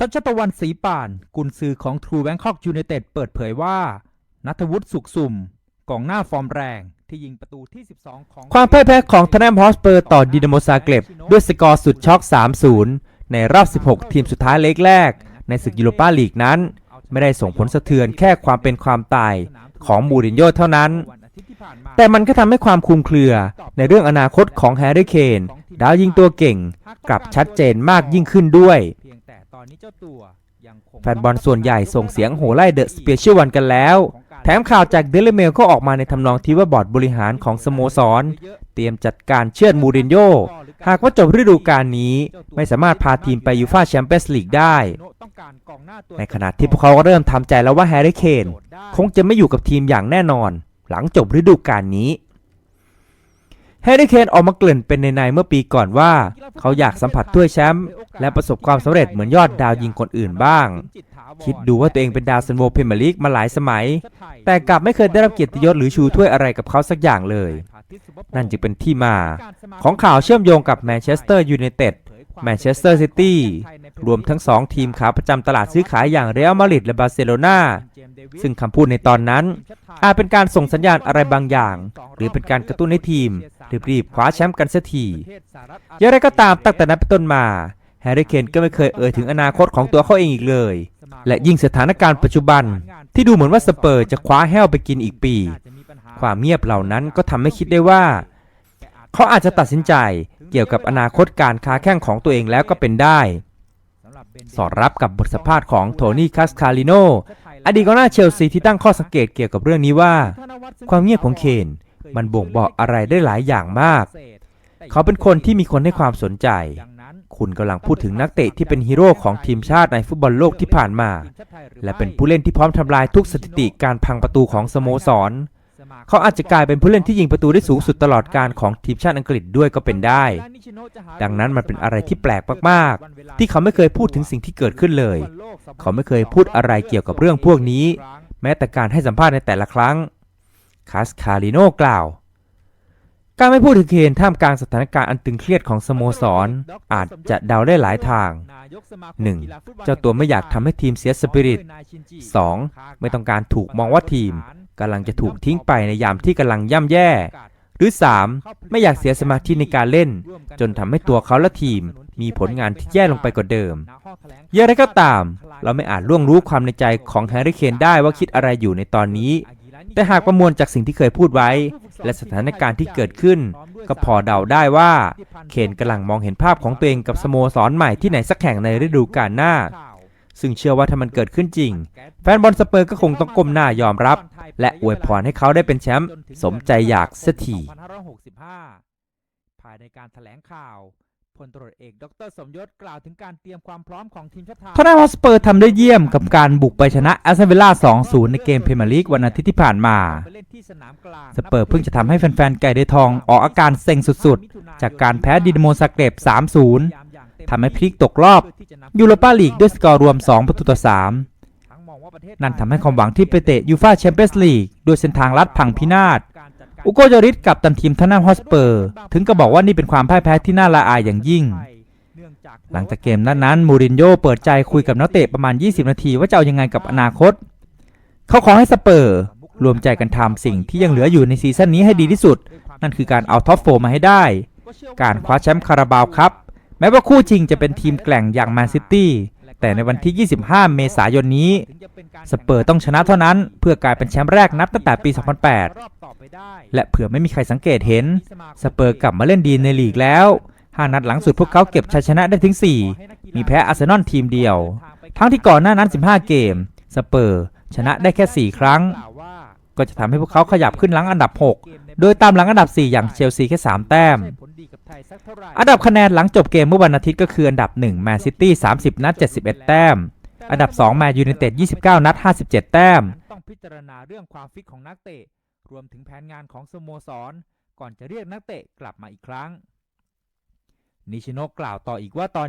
ทัชตะวันศรีป่าน กุนซือของทรูแบงคอกยูไนเต็ดเปิดเผยว่า นัทวุฒิสุขสุ่มกองหน้าฟอร์มแรง ที่ยิงประตูที่ 12 ของ ความพ่ายแพ้ของทนแนมฮอสเปอร์ต่อดินาโมซาเกร็บด้วยสกอร์สุดช็อก 3-0 ในรอบ 16 ทีมสุดท้ายเล็กแรก ในศึกยูโรปาลีกนั้น ไม่ได้ส่งผลสะเทือนแค่ความเป็นความตายของมูรินโญ่เท่านั้น แต่มันก็ทำให้ความคลุมเครือ ในเรื่องอนาคตของแฮร์รี่เคนดาวยิงตัวเก่ง กลับชัดเจนมากยิ่งขึ้นด้วย นี้เจ้าตัวยังคงแฟนบอลส่วนใหญ่ส่งเสียงโห่ไล่เดอะสเปเชียลวันกันแล้ว แถมข่าวจากเดลิเมลก็ออกมาในทำนองที่ว่าบอร์ดบริหารของสโมสร เตรียมจัดการเชือดมูรินโญ่หากว่าจบฤดูกาลนี้ไม่สามารถพาทีมไปยูฟ่าแชมเปี้ยนส์ลีกได้ ในขณะที่พวกเขาก็เริ่มทำใจแล้วว่าแฮร์รี่เคนคงจะไม่อยู่กับทีมอย่างแน่นอน หลังจบฤดูกาลนี้ แฮร์รี่เคนออกมาเกลื่นเป็นในในๆเมื่อปีก่อนว่า เขาอยากสัมผัสถ้วยแชมป์และประสบความสำเร็จเหมือนยอดดาวยิงคนอื่นบ้าง คิดดูว่าตัวเองเป็นดาวซันโวเพมเมลีกมาหลายสมัย แต่กลับไม่เคยได้รับเกียรติยศหรือชูถ้วยอะไรกับเขาสักอย่างเลย นั่นจึงเป็นที่มา ของข่าวเชื่อมโยงกับแมนเชสเตอร์ยูไนเต็ด แมนเชสเตอร์ซิตี้รวมทั้งสองทีมขาประจำตลาดซื้อขายอย่างเรอัลมาดริดและบาร์เซโลนาซึ่งคำพูดในตอนนั้น อาจเป็นการส่งสัญญาณอะไรบางอย่าง หรือเป็นการกระตุ้นให้ทีมรีบๆคว้าแชมป์กันเสียทีอย่างไรก็ตามตั้งแต่นั้นเป็นต้นมาแฮร์รี่เคนก็ไม่เคยเอ่ยถึงอนาคตของตัวเขาเองอีกเลย และยิ่งสถานการณ์ปัจจุบัน ที่ดูเหมือนว่าสเปอร์จะคว้าแห้วไปกินอีกปี ความเงียบเหล่านั้นก็ทำให้คิดได้ว่า เขาอาจจะตัดสินใจ เกี่ยวกับอนาคตการค้าแข่งของตัวเองแล้วก็เป็นได้ สอดรับกับบทสัมภาษณ์ของโทนี่คาสคาลิโนอดีตกองหน้าเชลซีที่ตั้งข้อสังเกตเกี่ยวกับเรื่องนี้ว่า ความเงียบของเคนมันบ่งบอกอะไรได้หลายอย่างมาก เขาเป็นคนที่มีคนให้ความสนใจ คุณกำลังพูดถึงนักเตะที่เป็นฮีโร่ของทีมชาติในฟุตบอลโลกที่ผ่านมา และเป็นผู้เล่นที่พร้อมทำลายทุกสถิติการพังประตูของสโมสร เขาอาจจะกลายเป็นผู้เล่นที่ยิงประตูได้สูงสุดตลอดการของทีมชาติอังกฤษด้วยก็เป็นได้ ดังนั้นมันเป็นอะไรที่แปลกมากๆ ที่เขาไม่เคยพูดถึงสิ่งที่เกิดขึ้นเลย เขาไม่เคยพูดอะไรเกี่ยวกับเรื่องพวกนี้ แม้แต่การให้สัมภาษณ์ในแต่ละครั้งคาสคาริโนกล่าว การไม่พูดถึงเคนท่ามกลางสถานการณ์อันตึงเครียดของสโมสร อาจจะเดาได้หลายทาง 1. เจ้าตัวไม่อยากทำให้ทีมเสียสปิริต 2. ไม่ต้องการถูกมองว่าทีม กำลังจะถูกทิ้งไปในยามที่กำลังย่ำแย่ หรือ 3. ไม่อยากเสียสมาธิในการเล่น จนทำให้ตัวเขาและทีม มีผลงานที่แย่ลงไปกว่าเดิมอย่างไรก็ตาม เราไม่อาจล่วงรู้ความในใจของแฮร์รี่เคนได้ว่าคิดอะไรอยู่ในตอนนี้ แต่หากประมวลจากสิ่งที่เคยพูดไว้ และสถานการณ์ที่เกิดขึ้น ก็พอเดาได้ว่า เคนกำลังมองเห็นภาพของตัวเองกับสโมสรใหม่ที่ไหนสักแห่งในฤดูกาลหน้า ซึ่งเชื่อว่าถ้ามันเกิดขึ้นจริง แฟนบอลสเปอร์ก็คงต้องก้มหน้ายอมรับ และอวยพรให้เขาได้เป็นแชมป์สมใจอยากสักทีภายในการแถลงข่าวพลตรวจเอกดรสมยศกล่าวถึงการเตรียมความพร้อมของทีมชาติไทยทอนแนมฮอสเปอร์ทำได้เยี่ยมกับการบุกไปชนะแอสตันวิลล่า 2-0 ในเกมพรีเมียร์ลีกวันอาทิตย์ที่ผ่านมา สเปอร์เพิ่งจะทำให้แฟนๆ ไก่ได้ทองออกอาการเซ็งสุดๆ จากการแพ้ดินาโมซาเกร็บ3-0 ทำให้พลิกตกรอบยูโรปาลีกด้วยสกอร์รวม 2 ประตูต่อ 3 นั่นทำให้ความหวังที่ไปเตะยูฟ่าแชมเปี้ยนส์ลีกด้วยเส้นทางลัดพังพินาศอุโกจาริสกับตันทีมทอนแนมฮอสเปอร์ ถึงกับบอกว่านี่เป็นความพ่ายแพ้ที่น่าละอายอย่างยิ่ง หลังจากเกมนั้นนั้นมูรินโญ่เปิดใจคุยกับนักเตะประมาณ 20 นาทีว่าจะเอายังไงกับอนาคต เขาขอให้สเปอร์รวมใจกันทำสิ่งที่ยังเหลืออยู่ในซีซั่นนี้ให้ดีที่สุด นั่นคือการเอาท็อปโฟร์มาให้ได้ การคว้าแชมป์คาราบาวครับ แม้ว่าคู่จริงจะเป็นทีมแกร่งอย่างแมนซิตี้แต่ในวันที่ 25 เมษายนนี้ สเปอร์ต้องชนะเท่านั้น เพื่อกลายเป็นแชมป์แรกนับตั้งแต่ปี 2008 และเผื่อไม่มีใครสังเกตเห็น สเปอร์กลับมาเล่นดีในลีกแล้ว 5 นัดหลังสุดพวกเขาเก็บชัยชนะได้ถึง 4 มีแพ้อาร์เซนอลทีมเดียว ทั้งที่ก่อนหน้านั้น 15 เกม สเปอร์ชนะได้แค่ 4 ครั้ง ก็จะทำให้พวกเขาขยับขึ้นหลังอันดับ 6 โดยตามหลังอันดับ 4 อย่างเชลซีแค่ 3 แต้ม อันดับคะแนนหลังจบเกมเมื่อวันอาทิตย์ก็คืออันดับ1แมนซิตี้30 นัด 71 แต้ม อันดับ2แมนยูไนเต็ด29 นัด 57 แต้ม ต้องพิจารณาเรื่องความฟิตของนักเตะ รวมถึงแผนงานของสโมสร ก่อนจะเรียกนักเตะกลับมาอีกครั้ง นิชิโนะกล่าวต่ออีกว่าตอน